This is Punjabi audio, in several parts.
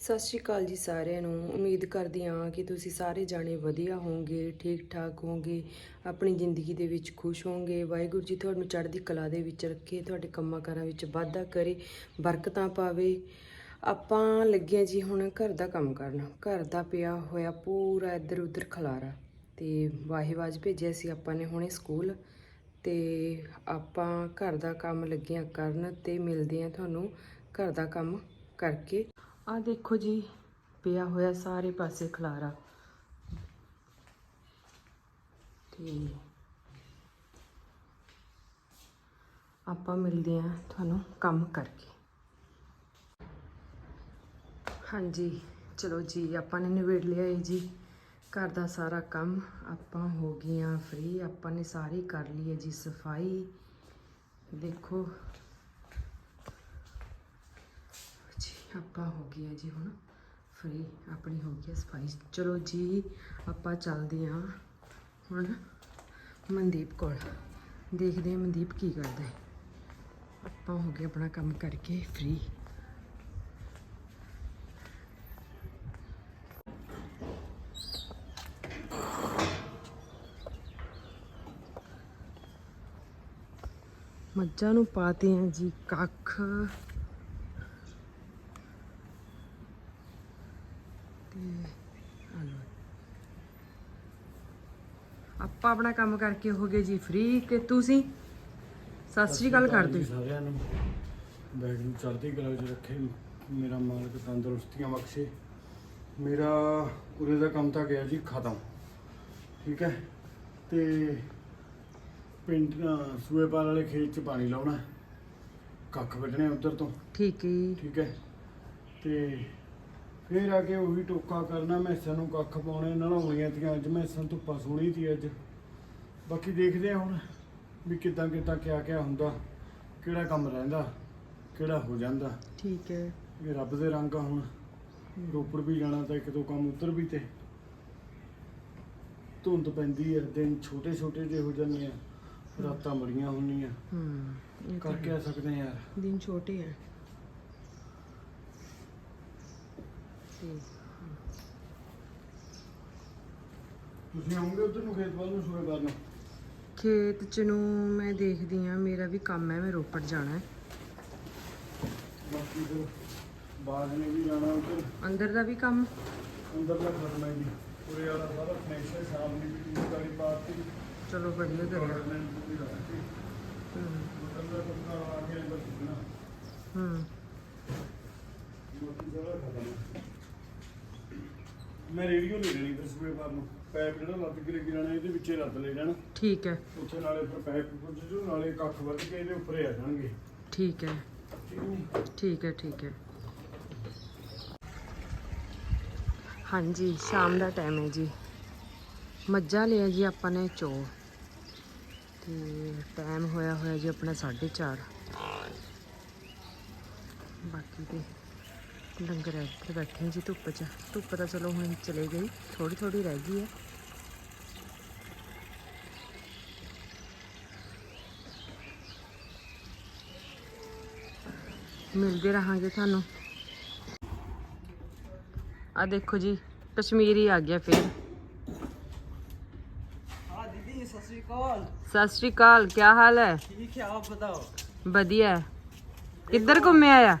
ਸਤਿ ਸ਼੍ਰੀ ਅਕਾਲ ਜੀ ਸਾਰਿਆਂ ਨੂੰ। ਉਮੀਦ ਕਰਦੀ ਹਾਂ ਕਿ ਤੁਸੀਂ ਸਾਰੇ ਜਾਣੇ ਵਧੀਆ ਹੋਵੋਗੇ, ਠੀਕ ਠਾਕ ਹੋਵੋਗੇ, ਆਪਣੀ ਜ਼ਿੰਦਗੀ ਦੇ ਵਿੱਚ ਖੁਸ਼ ਹੋਵੋਗੇ। ਵਾਹਿਗੁਰੂ ਜੀ ਤੁਹਾਨੂੰ ਚੜ੍ਹਦੀ ਕਲਾ ਦੇ ਵਿੱਚ ਰੱਖੇ, ਤੁਹਾਡੇ ਕੰਮਾਂ ਕਾਰਾਂ ਵਿੱਚ ਵਾਧਾ ਕਰੇ, ਬਰਕਤਾਂ ਪਾਵੇ। ਆਪਾਂ ਲੱਗਿਆ ਜੀ ਹੁਣ ਘਰ ਦਾ ਕੰਮ ਕਰਨ। ਘਰ ਦਾ ਪਿਆ ਹੋਇਆ ਪੂਰਾ ਇੱਧਰ ਉੱਧਰ ਖਲਾਰਾ ਤੇ ਵਾਹਿਵਾਜ ਭੇਜਿਆ ਸੀ ਆਪਾਂ ਨੇ ਹੁਣੇ ਸਕੂਲ ਤੇ ਆਪਾਂ ਘਰ ਦਾ ਕੰਮ ਲੱਗੀਆਂ ਕਰਨ ਤੇ ਮਿਲਦੇ ਆ ਤੁਹਾਨੂੰ ਘਰ ਦਾ ਕੰਮ ਕਰਕੇ। ਆ ਦੇਖੋ ਜੀ, ਪਿਆ ਹੋਇਆ ਸਾਰੇ ਪਾਸੇ ਖਲਾਰਾ। ਤੇ ਆਪਾਂ ਮਿਲਦੇ ਆ ਤੁਹਾਨੂੰ ਕੰਮ ਕਰਕੇ। ਹਾਂਜੀ, ਚਲੋ ਜੀ, ਆਪਾਂ ਨੇ ਨਿਬੇੜ ਲਿਆ ਹੈ ਜੀ। ਘਰ ਦਾ ਸਾਰਾ ਕੰਮ ਆਪਾਂ ਹੋ ਗਈਆਂ ਫ੍ਰੀ ਆਪਾਂ ਨੇ ਸਾਰੀ ਕਰ ਲਈ ਹੈ ਜੀ, ਸਫ਼ਾਈ। ਦੇਖੋ ਜੀ ਆਪਾਂ ਹੋ ਗਏ ਜੀ ਹੁਣ। ਫ੍ਰੀ ਆਪਣੀ ਹੋ ਗਈ ਹੈ ਸਫ਼ਾਈ ਚਲੋ ਜੀ, ਆਪਾਂ ਚੱਲਦੇ ਹਾਂ ਹੁਣ ਮਨਦੀਪ ਕੋਲ। ਦੇਖਦੇ ਹਾਂ ਮਨਦੀਪ ਕੀ ਕਰਦਾ ਹੈ। ਆਪਾਂ ਹੋ ਗਏ ਆਪਣਾ ਕੰਮ ਕਰਕੇ ਫ੍ਰੀ ਮੱਝਾਂ ਨੂੰ ਪਾਤੇ हैं ਜੀ ਕੱਖ ਤੇ ਆ ਲਓ। ਆਪਾਂ ਆਪਣਾ ਕੰਮ ਕਰਕੇ ਹੋ ਗਏ ਜੀ ਫ੍ਰੀ ਕਿ ਤੁਸੀਂ? ਸਤਿ ਸ੍ਰੀ ਅਕਾਲ ਕਰ ਦਿਓ ਸਾਰਿਆਂ ਨੂੰ। ਬੈਗ ਨੂੰ ਚੜ੍ਹਦੀ ਕਲਾ ਵਿੱਚ ਰੱਖੇ ਮੇਰਾ ਮਾਲਕ ਤੰਦਰੁਸਤੀਆਂ ਬਖਸ਼ੇ। ਮੇਰਾ ਉਰੇ ਦਾ ਕੰਮ ਤਾਂ ਗਿਆ ਜੀ ਖਤਮ। ਠੀਕ ਹੈ? ਤੇ ਪਿੰਡ ਅਹ, ਸੂਏਪਾਲ ਵਾਲੇ ਖੇਤ 'ਚ ਪਾਣੀ ਲਾਉਣਾ। ਕੱਖ ਵੱਢਣੇ ਉਧਰ ਤੋਂ। ਠੀਕ ਹੈ। ਠੀਕ ਹੈ? ਤੇ ਫਿਰ ਆ ਕੇ ਉਹੀ ਟੋਕਾ ਕਰਨਾ ਮੈਸਾਂ ਨੂੰ ਕੱਖ ਪਾਉਣੇ ਨਲਾਉਣੀਆਂ ਤੀਆਂ ਅੱਜ ਮੈਸਾਂ ਧੁੱਪਾਂ ਸੋਹਣੀ ਤੀ ਅੱਜ। ਬਾਕੀ ਦੇਖਦੇ ਆ ਹੁਣ ਵੀ ਕਿੱਦਾਂ ਕਿੱਦਾਂ ਕਿਆ ਕਿਆ ਹੁੰਦਾ ਕਿਹੜਾ ਕੰਮ ਰਹਿੰਦਾ ਕਿਹੜਾ ਹੋ ਜਾਂਦਾ। ਠੀਕ ਹੈ। ਇਹ ਰੱਬ ਦੇ ਰੰਗ ਆ ਹੁਣ। ਰੋਪੜ ਵੀ ਜਾਣਾ ਤਾਂ ਇੱਕ ਦੋ ਕੰਮ ਉੱਧਰ ਵੀ ਤੇ। ਧੁੰਦ ਪੈਂਦੀ ਹੈ ਦਿਨ ਛੋਟੇ ਛੋਟੇ ਜਿਹੇ ਹੋ ਜਾਂਦੇ ਆ ਰਾਤਾਂ ਬੜੀਆਂ ਹੁੰਦੀਆਂ। ਹੂੰ ਇਹ ਤਾਂ ਕਰਕੇ ਆ ਸਕਦੇ ਆ ਯਾਰ। ਦਿਨ ਛੋਟੇ ਆ। ਤੁਸੀਂ ਆਉਂਗੇ ਉੱਧਰ ਨੂੰ ਖੇਤ ਵੱਲ ਨੂੰ ਸੂਏਪਾਲ ਨੂੰ? ਖੇਤ ਚ ਨੂੰ ਮੈਂ ਦੇਖਦੀ ਆ ਮੇਰਾ ਵੀ ਕੰਮ ਹੈ ਮੈਂ ਰੋਪੜ ਜਾਣਾ ਹੈ। ਬਾਕੀ ਫਿਰ ਬਾਗ ਨੇ ਵੀ ਜਾਣਾ ਉੱਧਰ। ਅੰਦਰ ਦਾ ਵੀ ਕੰਮ? ਅੰਦਰ ਦਾ ਖਤਮ ਹੈ ਜੀ। ਪੂਰੇ ਵਾਲਾ ਸਾਰਾ ਫਨੈਕਸ਼ਨ ਸ਼ਾਮ ਦੀ ਵੀ ਟੀਮ ਵਾਲੀ ਪਾਰਟੀ ਚਲੋ ਵਧੀਆ ਗੱਲ ਹੈ। ਹੂੰ। ਮਤਲਬ ਦਾ ਕੰਮ ਆ ਕੇ ਅੰਦਰ ਸੁਣਨਾ ਹੂੰ ਬਾਕੀ ਸਾਰਾ ਖਤਮ ਹੈ ਮੈਂ ਰੇਡੀਓ ਲੈ ਲੈਣੀ ਫਿਰ ਸੂਏ ਬਾਰ ਨੂੰ ਪੈਪ ਜਿਹੜਾ ਲੱਦ ਕੇ ਲੈ ਕੇ ਜਾਣਾ ਇਹਦੇ ਵਿੱਚੇ ਰੱਦ ਲੈ ਜਾਣਾ। ਠੀਕ ਹੈ। ਉੱਥੇ ਨਾਲੇ ਫਿਰ ਪੈਪ ਪੁੱਜ ਜੂ ਨਾਲੇ ਕੱਖ ਵੱਢ ਕੇ ਇਹਦੇ ਉੱਪਰੇ ਆ ਜਾਣਗੇ। ਠੀਕ ਹੈ। ਠੀਕ ਹੈ ਠੀਕ ਹੈ ਹਾਂਜੀ ਸ਼ਾਮ ਦਾ ਟਾਈਮ ਹੈ ਜੀ। ਮੱਝਾਂ ਲਿਆ ਜੀ ਆਪਾਂ ਨੇ ਚੋ। ਤੇ ਟਾਈਮ ਹੋਇਆ ਹੋਇਆ ਜੀ ਆਪਣਾ 4:30 ਬਾਕੀ ਦੇ लंगर इधर बैठे जी धुप्प धुप्प तो चलो हम चले गई थोड़ी थोड़ी रह गई है। मिलते रहेंगे सानू आ देखो जी कश्मीर ही आ गया फिर। हाँ, सताल क्या हाल है? ठीक है किधर घूमे आया?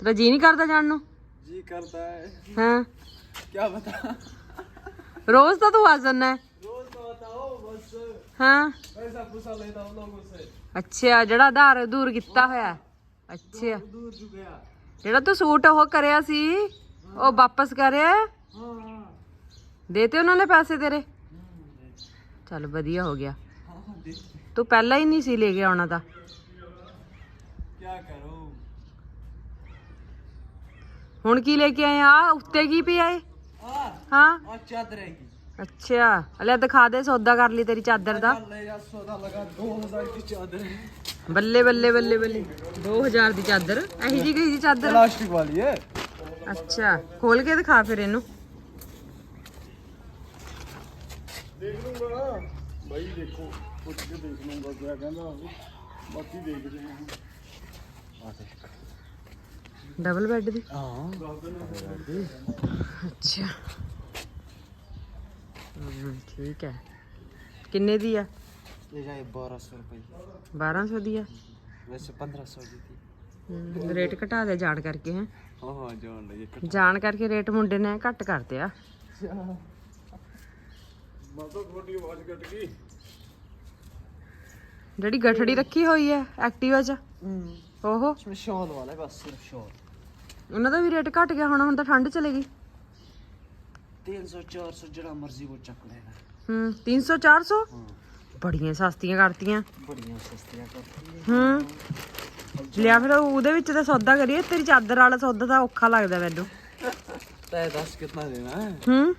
ਤੇਰਾ ਜੀ ਨਹੀਂ ਕਰਦਾ ਜਾਣ ਨੂੰ जी करता है ਹਾਂ क्या बता ਰੋਜ਼ ਤਾਂ ਤੂੰ ਆ ਜਾਂਦਾ ਹੈ रोज तो बताओ बस ਹਾਂ पैसा पूसा लेता हूँ लोगों से ਅੱਛਾ ਜਿਹੜਾ ਆਧਾਰ ਦੂਰ ਕੀਤਾ ਹੋਇਆ ਅੱਛਾ दूर जो गया ਜਿਹੜਾ ਤੂੰ ਸੂਟ ਉਹ ਕਰਿਆ ਸੀ ਉਹ ਵਾਪਸ ਕਰਿਆ हाँ हाँ ਦੇਤੇ ਉਹਨਾਂ ਨੇ ਪੈਸੇ ਤੇਰੇ ਚੱਲ ਵਧੀਆ ਹੋ ਗਿਆ हाँ हाँ देख ਤੂੰ ਪਹਿਲਾਂ ਹੀ ਨਹੀਂ ਸੀ ਲੈ ਕੇ ਆਉਣਾ ਤਾਂ क्या करूँ ਹੁਣ ਕੀ ਲੈ ਕੇ ਆਏ ਆ ਆਹ ਉੱਤੇ ਕੀ ਪਿਆ ਏ हाँ ਹਾਂ और चादर है की ਅੱਛਾ ਲੈ ਦਿਖਾ ਦੇ ਸੌਦਾ ਕਰ ਲਈ ਤੇਰੀ ਚਾਦਰ ਦਾ ले जा सौदा लगा दो हजार की चादर है ਬੱਲੇ ਬੱਲੇ ਬੱਲੇ ਬੱਲੇ 2000 ਦੀ ਚਾਦਰ ਇਹੀ ਜੀ ਗਈ ਜੀ ਚਾਦਰ प्लास्टिक वाली है ਅੱਛਾ ਖੋਲ ਕੇ ਦਿਖਾ ਫਿਰ ਇਹਨੂੰ ਦੇਖ ਲੂੰਗਾ ਬਾਈ ਦੇਖੋ ਪੁੱਛ ਕੇ ਦੇਖ ਲੂੰਗਾ ਕਿਆ ਕਹਿੰਦਾ ਉਹ ਬਾਕੀ ਦੇਖਦੇ ਹਾਂ ਆ ਦੇਖ ਡਬਲ ਬੈੱਡ ਦੀ हाँ ਅੱਛਾ ਹਮ, ਠੀਕ ਹੈ ਕਿੰਨੇ ਦੀ ਆ ये जाए बारह सौ रुपये 1200 ਦੀ ਆ वैसे पंद्रह सौ की थी ਹਮ, ਰੇਟ ਘਟਾ ਦੇ ਜਾਣ ਕਰਕੇ ਹੈ हाँ हाँ जान लगे ਜਾਣ ਕਰਕੇ ਰੇਟ ਮੁੰਡੇ ਨੇ ਘੱਟ ਕਰਤੇ ਆ ਮਾਤਾ ਤੁਹਾਡੀ ਆਵਾਜ਼ ਕੱਟ ਗਈ ਜਿਹੜੀ ਗਠੜੀ ਰੱਖੀ ਹੋਈ ਹੈ ਐਕਟਿਵਾ 'ਚ ਓਹੋ इसमें शॉल वाला है बस सिर्फ शॉल ਉਹਨਾਂ ਦਾ ਵੀ ਰੇਟ ਘਟ ਗਿਆ ਹੁਣ ਹੁਣ ਤਾਂ ਠੰਡ ਚਲੇ ਗਈ। 300 400 ਜਿਹੜਾ ਮਰਜ਼ੀ ਕੋ ਚੱਕ ਲੈਣਾ ਹੂੰ 300 400 ਬੜੀਆਂ ਸਸਤੀਆਂ ਕਰਤੀਆਂ। ਬੜੀਆਂ ਸਸਤੀਆਂ ਕਰਤੀਆਂ। ਹੂੰ। ਲਿਆ ਫਿਰ ਉਹਦੇ ਵਿੱਚ ਤਾਂ ਸੌਦਾ ਕਰੀਏ ਤੇਰੀ ਚਾਦਰ ਵਾਲਾ ਸੌਦਾ ਤਾਂ ਔਖਾ ਲੱਗਦਾ ਮੈਨੂੰ। ਤੈ ਦੱਸ ਕਿੰਨਾ ਦੇਣਾ? ਹੂੰ।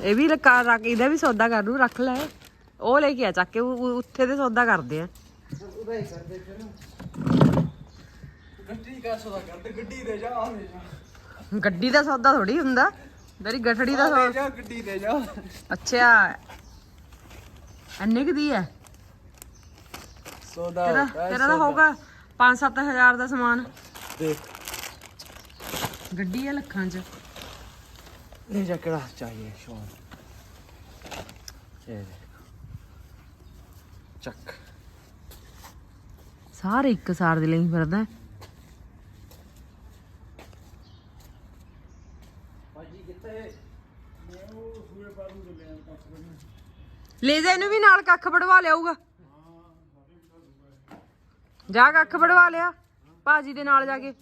ਇਹ ਵੀ ਲਕਾ ਰੱਖ ਇਹਦਾ ਵੀ ਸੌਦਾ ਕਰ ਲੂ ਰੱਖ ਲੈ। ਉਹ ਲੈ ਕੇ ਆ ਚੱਕ ਕੇ ਉੱਥੇ ਦੇ ਸੌਦਾ ਕਰਦੇ ਆ। गड्डी का सौदा कर दे गड्डी दे जा आ ले जा ਗੱਡੀ ਦਾ ਸੌਦਾ ਥੋੜੀ ਹੁੰਦਾ ਤੇਰੀ ਗਠੜੀ ਦਾ ले ਸੌਦਾ जा गड्डी दे जा ਅੱਛਾ ਇੰਨੇ ਕੁ ਦੀ ਹੈ सौदा ਤੇਰਾ होता है ਤੇਰਾ ਤਾਂ ਹੋਊਗਾ 5-7000 ਦਾ ਸਮਾਨ देख ਗੱਡੀ ਆ ਲੱਖਾਂ 'ਚ ले जा केड़ा चाहिए शॉल ये देख चक ਸਾਰੇ ਇੱਕ ਸਾਰ ਦੇ ਲਈ ਫਿਰਦਾ ਹੈ। ਲੈ ਜਾ, ਇਹਨੂੰ ਵੀ ਨਾਲ ਕੱਖ ਵੜਵਾ ਲਿਆਊਗਾ। ਜਾ, ਕੱਖ ਵੜਵਾ ਲਿਆ, ਭਾਜੀ ਦੇ ਨਾਲ ਜਾ ਕੇ।